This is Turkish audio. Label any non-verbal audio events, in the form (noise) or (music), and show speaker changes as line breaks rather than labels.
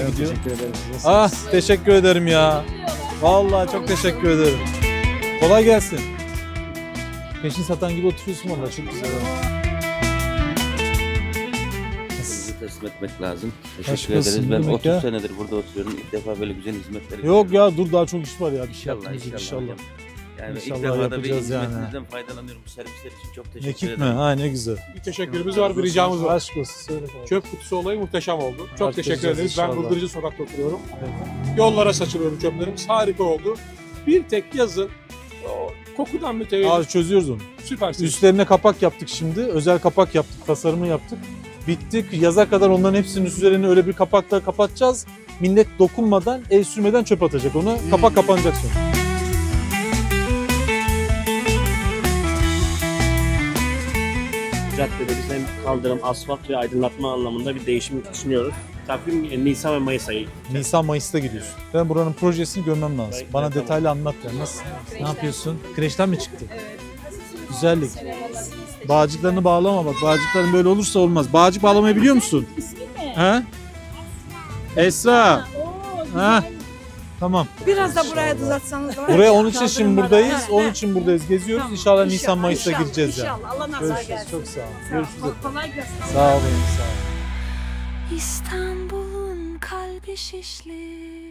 Nasıl gidiyor?
Teşekkür ederim. Nasılsınız?
Ah teşekkür ederim ya. Vallahi çok teşekkür ederim. Kolay gelsin. Peşin satan gibi oturuyorsun valla çok güzel.
Teslim etmek lazım. Teşekkür
olsun,
ederiz.
ne
Ben
demek
30
ya?
senedir burada oturuyorum. İlk defa böyle güzel hizmetleri
Yok
görüyorum.
ya dur daha çok iş var ya bir şey
İnşallah
yaptığımız gibi
inşallah.
inşallah.
Yani
İnşallah
ilk defa da bir
yapacağız yani.
hizmetinizden faydalanıyorum. Bu servisler için çok teşekkür
Ekip mi?
ederim.
Ha ne güzel.
Bir teşekkürümüz var, bir ricamız var.
Aşk olsun söyle. kardeşim.
Çöp kutusu olayı muhteşem oldu. Çok
Artık
teşekkür ederiz. Ben
inşallah.
Bıldırıcı Sokak'ta oturuyorum. Yollara saçılıyorum çöplerimiz. Harika oldu. Bir tek yazın o kokudan mütevellit
Abi çözüyoruz onu.
süpersiniz.
Üstlerine kapak yaptık şimdi. Özel kapak yaptık. Tasarımı yaptık. Bittik. Yaza kadar onların hepsinin üzerine öyle bir kapakla kapatacağız. Millet dokunmadan, el sürmeden çöp atacak ona. Kapak kapanacak sonra.
Caddede biz hem kaldırım, asfalt ve aydınlatma anlamında bir değişim düşünüyoruz. Takvim Nisan ve Mayıs ayı.
Nisan Mayıs'ta gidiyorsun. Ben buranın projesini görmem lazım.
Ben-
Bana
ben tamam.
detaylı anlat ya. Nasıl? Ne yapıyorsun? Kreşten mi çıktı? Güzellik. Bağcıklarını bağlama bak. Bağcıkların böyle olursa olmaz. Bağcık bağlamayı biliyor musun? He? Esra. Ha? Tamam.
Biraz da buraya uzatsanız var. (laughs)
Buraya
ya,
onun için şimdi
kaldırımlara.
buradayız.
He,
Onun
he.
için buradayız. Geziyoruz.
Tamam.
İnşallah Nisan Mayıs'ta
inşallah,
gireceğiz yani.
İnşallah. Allah nazar
Görüşürüz.
gelsin.
Çok sağ ol.
Sağ ol.
Görüşürüz.
Kolay gelsin.
Sağ olun. Sağ olun.
İstanbul'un kalbi şişli